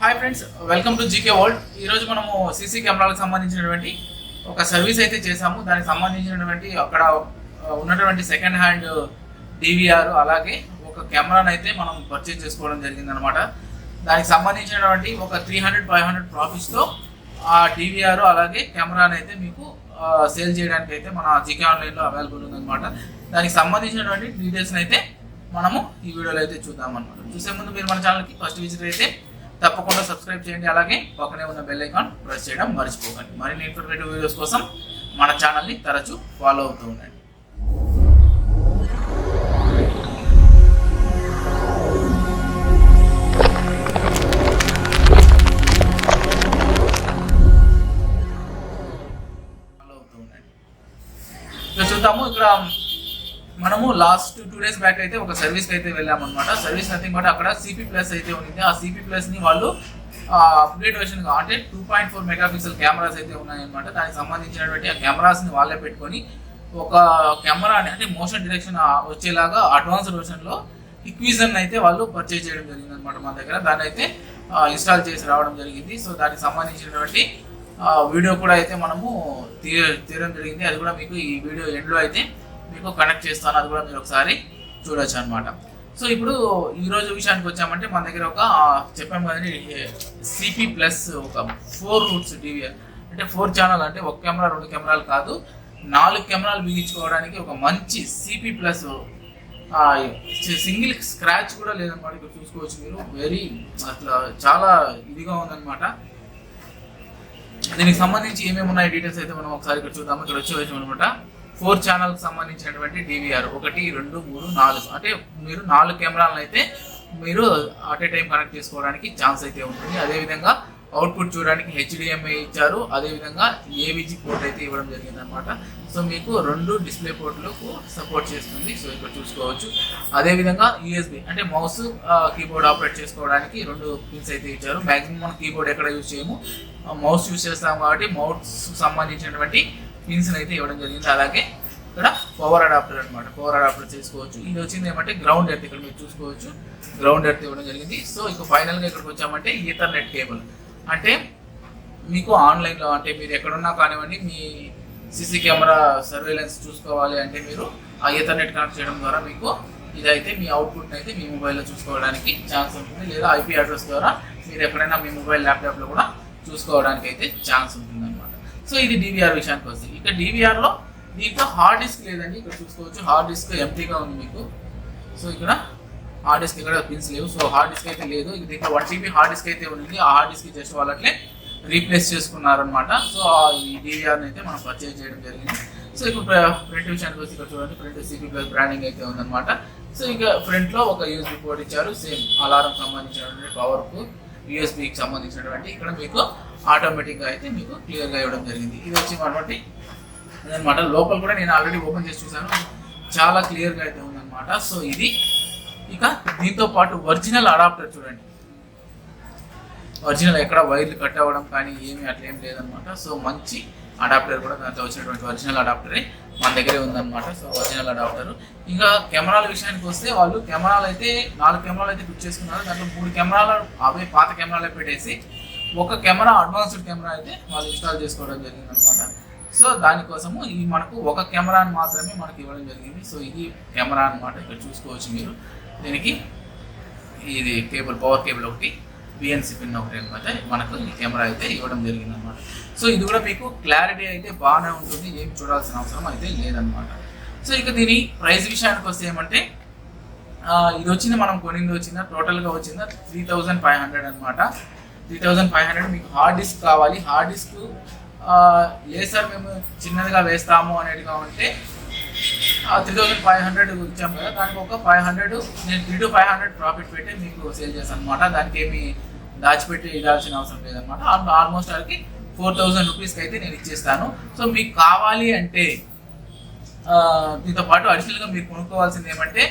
Hi friends welcome to GK world ఈరోజు మనము CC కెమెరాలకు సంబంధించినటువంటి ఒక సర్వీస్ అయితే చేసాము దానికి సంబంధించినటువంటి అక్కడ ఉన్నటువంటి సెకండ్ హ్యాండ్ డివిఆర్ అలాగే ఒక కెమెరాను అయితే మనం పర్చేజ్ చేసుకోవడం జరిగిందనమాట దానికి సంబంధించినటువంటి ఒక త్రీ హండ్రెడ్ ఫైవ్ హండ్రెడ్ ప్రాఫిట్స్తో ఆ డివిఆర్ అలాగే కెమెరాని అయితే మీకు సేల్ చేయడానికి అయితే మన జీకే ఆన్లైన్లో అవైలబుల్ ఉందన్నమాట. దానికి సంబంధించినటువంటి డీటెయిల్స్ని అయితే మనము ఈ వీడియోలో అయితే చూద్దాం అనమాట చూసే ముందు మీరు మన ఛానల్కి ఫస్ట్ విజిట్ అయితే తప్పకుండా సబ్స్క్రైబ్ చేయండి. అలాగే పక్కనే ఉన్న బెల్ ఐకాన్ ప్రెస్ చేయడం మర్చిపోకండి. మరిన్ని ఇన్ఫర్మేటివ్ వీడియోస్ కోసం మన ఛానల్ని తరచూ ఫాలో అవుతూ ఉండండి. ఫాలో ఇక్కడ చూద్దాము ఇక్కడ మనము లాస్ట్ టూ డేస్ బ్యాక్ అయితే ఒక సర్వీస్కి అయితే వెళ్ళామన్నమాట సర్వీస్ నథింగ్ బట్ అక్కడ సిపి ప్లస్ అయితే ఉంది. ఆ సిపి ప్లస్ని వాళ్ళు అప్గ్రేడ్ వెర్షన్ అంటే two point four megapixel cameras అయితే ఉన్నాయన్నమాట దానికి సంబంధించినటువంటి ఆ కెమెరాస్ని వాళ్ళే పెట్టుకొని ఒక కెమెరా అంటే మోషన్ డిటెక్షన్ వచ్చేలాగా అడ్వాన్స్డ్ వెర్షన్లో ఇక్విజన్ అయితే వాళ్ళు పర్చేజ్ చేయడం జరిగింది అనమాట మన దగ్గర. దాన్ని అయితే ఇన్స్టాల్ చేసి రావడం జరిగింది. సో దానికి సంబంధించినటువంటి వీడియో కూడా అయితే మనము తీయ తీయడం జరిగింది. అది కూడా మీకు ఈ వీడియో ఎండ్లో అయితే మీకు కనెక్ట్ చేస్తాను అది కూడా మీరు ఒకసారి చూడొచ్చు అనమాట సో ఇప్పుడు ఈరోజు విషయానికి వచ్చామంటే మన దగ్గర ఒక చెప్పాము కదండి సిపి ప్లస్ ఒక ఫోర్ రూట్స్ టీవీ అంటే ఫోర్ ఛానల్ అంటే ఒక కెమెరా రెండు కెమెరాలు కాదు నాలుగు కెమెరాలు బిగించుకోవడానికి ఒక మంచి సిపి ప్లస్ సింగిల్ స్క్రాచ్ కూడా లేదన్నమాట ఇక్కడ చూసుకోవచ్చు మీరు. వెరీ అట్లా చాలా ఇదిగా ఉందన్నమాట. దీనికి సంబంధించి ఏమేమి ఉన్నాయి డీటెయిల్స్ అయితే మనం ఒకసారి ఇక్కడ చూద్దాము. ఇక్కడ వచ్చేవచ్చు అనమాట ఫోర్ ఛానల్ సంబంధించినటువంటి డివిఆర్ ఒకటి రెండు మూడు నాలుగు. అంటే మీరు నాలుగు కెమెరాలను అయితే మీరు అట్ ఏ టైం కనెక్ట్ చేసుకోవడానికి ఛాన్స్ అయితే ఉంటుంది. అదేవిధంగా అవుట్పుట్ చూడడానికి హెచ్డిఎంఐ ఇచ్చారు. అదేవిధంగా ఏవిజీ పోర్ట్ అయితే ఇవ్వడం జరిగింది అనమాట సో మీకు రెండు డిస్ప్లే పోర్ట్లకు సపోర్ట్ చేస్తుంది. సో ఇక్కడ చూసుకోవచ్చు. అదేవిధంగా యూఎస్బి అంటే మౌస్ కీబోర్డ్ ఆపరేట్ చేసుకోవడానికి రెండు పిన్స్ అయితే ఇచ్చారు. మ్యాక్సిమం మనం కీబోర్డ్ ఎక్కడ యూజ్ చేయము? మౌస్ యూజ్ చేస్తాం కాబట్టి మౌస్ సంబంధించినటువంటి పిన్స్ అయితే ఇవ్వడం జరిగింది. అలాగే ఇక్కడ పవర్ అడాప్టర్ అనమాట పవర్ అడాప్టర్ చేసుకోవచ్చు. ఇది వచ్చింది ఏమంటే గ్రౌండ్ ఎర్త్ ఇక్కడ మీరు చూసుకోవచ్చు. గ్రౌండ్ ఎర్త్ ఇవ్వడం జరిగింది. సో ఇక ఫైనల్గా ఇక్కడికి వచ్చామంటే ఈథర్నెట్ కేబుల్ అంటే మీకు ఆన్లైన్లో అంటే మీరు ఎక్కడున్నా కానివ్వండి మీ సీసీ కెమెరా సర్వేలెన్స్ చూసుకోవాలి అంటే మీరు ఆ ఈథర్నెట్ కనెక్ట్ చేయడం ద్వారా మీకు ఇదైతే మీ అవుట్పుట్ని అయితే మీ మొబైల్లో చూసుకోవడానికి ఛాన్స్ ఉంటుంది. లేదా ఐపీ అడ్రస్ ద్వారా మీరు ఎక్కడైనా మీ మొబైల్ ల్యాప్టాప్లో కూడా చూసుకోవడానికి అయితే ఛాన్స్ ఉంటుంది అనమాట సో ఇది డివిఆర్ విషయానికి వస్తుంది ఇక డివిఆర్లో దీంట్లో హార్డ్ డిస్క్ లేదండి ఇక్కడ చూసుకోవచ్చు. హార్డ్ డిస్క్ ఎంటీగా ఉంది మీకు. సో ఇక్కడ హార్డ్ డిస్క్ ఇక్కడ పిన్స్ లేవు. సో హార్డ్ డిస్క్ అయితే లేదు. ఇది దీంట్లో వన్ టీబీ హార్డ్ డిస్క్ అయితే ఉంది ఆ హార్డ్ డిస్క్ జస్ట్ వాళ్ళట్లే రీప్లేస్ చేసుకున్నారనమాట సో ఈ డివిఆర్ అయితే మనం పర్చేజ్ చేయడం జరిగింది. సో ఇప్పుడు ఫ్రంట్ విషయానికి వచ్చి ఇక్కడ చూడండి. ఫ్రంట్ సిపి ప్లస్ బ్రాండింగ్ అయితే ఉందన్నమాట. సో ఇక ఫ్రంట్లో ఒక యూఎస్బి పోర్ట్ ఇచ్చారు. సేమ్ అలారం సంబంధించినటువంటి పవర్కు యూఎస్బికి సంబంధించినటువంటి. ఇక్కడ మీకు ఆటోమేటిక్గా అయితే మీకు క్లియర్గా ఇవ్వడం జరిగింది. ఇది వచ్చి మనటువంటి అదనమాట లోపల కూడా నేను ఆల్రెడీ ఓపెన్ చేసి చూసాను చాలా క్లియర్గా అయితే ఉందన్నమాట. సో ఇది ఇక దీంతో పాటు ఒరిజినల్ అడాప్టర్ చూడండి. ఒరిజినల్ ఎక్కడ వైర్లు కట్ అవ్వడం కానీ ఏమి అట్లా ఏం లేదనమాట సో మంచి అడాప్టర్ కూడా దాంట్లో వచ్చినటువంటి ఒరిజినల్ అడాప్టరే మన దగ్గరే ఉందన్నమాట. So original adapter. ఇంకా కెమెరాల విషయానికి వస్తే వాళ్ళు కెమెరాలు అయితే నాలుగు కెమెరాలు అయితే ఫిట్ చేసుకున్నారు. దాంట్లో మూడు కెమెరాలు అవే పాత కెమెరాలే పెట్టేసి ఒక కెమెరా అడ్వాన్స్డ్ కెమెరా అయితే వాళ్ళు ఇన్స్టాల్ చేసుకోవడం జరిగింది అనమాట సో దానికోసము ఈ మనకు ఒక కెమెరాని మాత్రమే మనకి ఇవ్వడం జరిగింది. సో ఇది కెమెరా అన్నమాట. ఇక్కడ చూసుకోవచ్చు మీరు. దీనికి ఇది కేబుల్ పవర్ కేబుల్ ఒకటి బిఎన్సి పిన్ ఒకటి అనమాట మనకు ఈ కెమెరా అయితే ఇవ్వడం జరిగింది అనమాట సో ఇది కూడా మీకు క్లారిటీ అయితే బాగానే ఉంటుంది. ఏం చూడాల్సిన అవసరం అయితే లేదనమాట సో ఇక దీని ప్రైస్ విషయానికి వస్తే ఏమంటే ఇది వచ్చింది మనం కొనింది వచ్చిందా? టోటల్గా వచ్చిందా? త్రీ థౌజండ్ ఫైవ్ హండ్రెడ్ అనమాట త్రీ థౌజండ్ ఫైవ్ హండ్రెడ్ మీకు హార్డ్ డిస్క్ కావాలి. హార్డ్ డిస్క్ లేదు సార్ మేము చిన్నదిగా వేస్తాము అనేటిగా ఉంటే త్రీ థౌజండ్ ఫైవ్ హండ్రెడ్ ఇచ్చాము కదా. దానికి ఒక ఫైవ్ హండ్రెడ్ నేను three to five hundred profit పెట్టి మీకు సేల్ చేస్తాను అనమాట దానికి ఏమి దాచిపెట్టి ఇవ్వాల్సిన అవసరం లేదనమాట ఆల్మోస్ట్ వాళ్ళకి ఫోర్ థౌజండ్ రూపీస్కి అయితే నేను ఇచ్చేస్తాను. సో మీకు కావాలి అంటే దీంతో పాటు అడిషనల్గా మీరు కొనుక్కోవాల్సింది ఏమంటే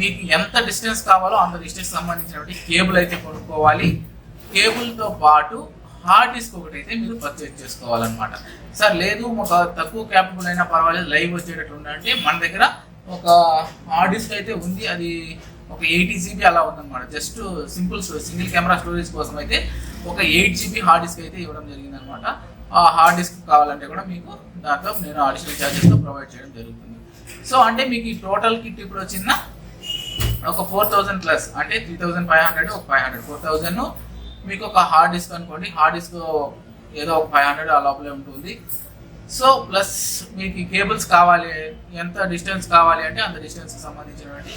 మీకు ఎంత డిస్టెన్స్ కావాలో అంత డిస్టెన్స్ సంబంధించినటువంటి కేబుల్ అయితే కొనుక్కోవాలి. కేబుల్తో పాటు హార్డ్ డిస్క్ ఒకటి అయితే మీరు పర్చేజ్ చేసుకోవాలన్నమాట. సార్ లేదు ఒక తక్కువ క్యాపబుల్ అయినా పర్వాలేదు లైవ్ వచ్చేటట్టు ఉందంటే మన దగ్గర ఒక హార్డ్ డిస్క్ అయితే ఉంది అది ఒక ఎయిటీ జీబీ అలా ఉందన్నమాట. Just simple single camera storage కోసం అయితే ఒక ఎయిట్ జీబీ హార్డ్ డిస్క్ అయితే ఇవ్వడం జరిగింది అనమాట ఆ హార్డ్ డిస్క్ కావాలంటే కూడా మీకు దాంట్లో నేను అడిషనల్ ఛార్జెస్తో ప్రొవైడ్ చేయడం జరుగుతుంది. సో అంటే మీకు ఈ టోటల్ కిట్ ఇప్పుడు వచ్చిన ఒక ఫోర్ థౌజండ్ ప్లస్ అంటే త్రీ థౌజండ్ ఫైవ్ హండ్రెడ్ ఒక ఫైవ్ హండ్రెడ్ ఫోర్ థౌజండ్ మీకు ఒక హార్డ్ డిస్క్ అనుకోండి హార్డ్ డిస్క్ ఏదో ఒక ఫైవ్ హండ్రెడ్ ఆ లోపలే ఉంటుంది. సో ప్లస్ మీకు కేబుల్స్ కావాలి ఎంత డిస్టెన్స్ కావాలి అంటే అంత డిస్టెన్స్కి సంబంధించినటువంటి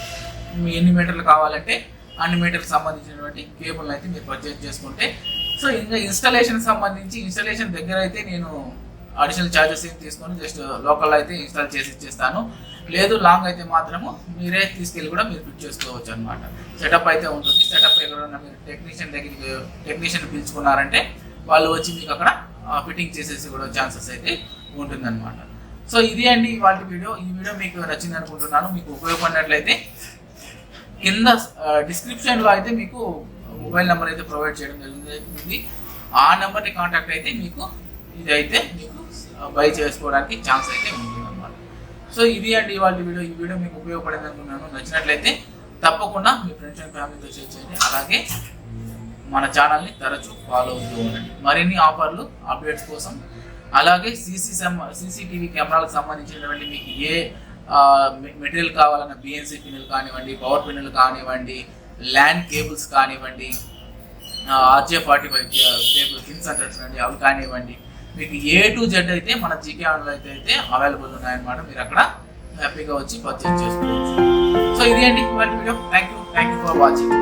మీ ఎన్ని మీటర్లు కావాలంటే అన్ని మీటర్లకు సంబంధించినటువంటి కేబుల్ అయితే మీరు పర్చేజ్ చేసుకుంటే. సో ఇంకా ఇన్స్టాలేషన్ సంబంధించి ఇన్స్టాలేషన్ దగ్గర అయితే నేను అడిషనల్ ఛార్జెస్ ఏం తీసుకొని జస్ట్ లోకల్ అయితే ఇన్స్టాల్ చేసి ఇచ్చేస్తాను. లేదు లాంగ్ అయితే మాత్రము మీరే తీసుకెళ్ళి కూడా మీరు ఫిట్ చేసుకోవచ్చు అనమాట సెటప్ అయితే ఉంటుంది. సెటప్ ఎక్కడన్నా మీరు టెక్నీషియన్ దగ్గరికి టెక్నీషియన్ పిలుచుకున్నారంటే వాళ్ళు వచ్చి మీకు అక్కడ ఫిట్టింగ్ చేసేసి కూడా ఛాన్సెస్ అయితే ఉంటుందన్నమాట. సో ఇది అండి వాటి వీడియో. ఈ వీడియో మీకు నచ్చింది అనుకుంటున్నాను. మీకు ఉపయోగపడినట్లయితే కింద డిస్క్రిప్షన్లో అయితే మీకు మొబైల్ నెంబర్ అయితే ప్రొవైడ్ చేయడం జరుగుతుంది. ఆ నెంబర్ని కాంటాక్ట్ అయితే మీకు ఇది అయితే మీకు బై చేసుకోవడానికి ఛాన్స్ అయితే ఉంటుంది అనమాట సో ఇది అండి ఇవాళ వీడియో. ఈ వీడియో మీకు ఉపయోగపడింది అనుకున్నాను. నచ్చినట్లయితే తప్పకుండా మీ ఫ్రెండ్స్ అండ్ ఫ్యామిలీతో షేర్ చేయండి. అలాగే మన ఛానల్ని తరచూ ఫాలో అవుతూ ఉండండి. మరిన్ని ఆఫర్లు అప్డేట్స్ కోసం. అలాగే సీసీ సీసీటీవీ కెమెరాలకు సంబంధించినటువంటి మీకు ఏ మెటీరియల్ కావాలన్న బిఎన్సీ పిన్నులు కానివ్వండి పవర్ పిన్నులు కానివ్వండి ల్యాండ్ కేబుల్స్ కానివ్వండి RJ forty five cable pins అంటారు అవి కానివ్వండి. మీకు ఏ టు జెడ్ అయితే మన జీకే ఆన్లైన్ అయితే అవైలబుల్ ఉన్నాయన్నమాట. మీరు అక్కడ హ్యాపీగా వచ్చి పర్చేస్ చేసుకోవచ్చు. సో ఇది అండి video. Thank you thank you for watching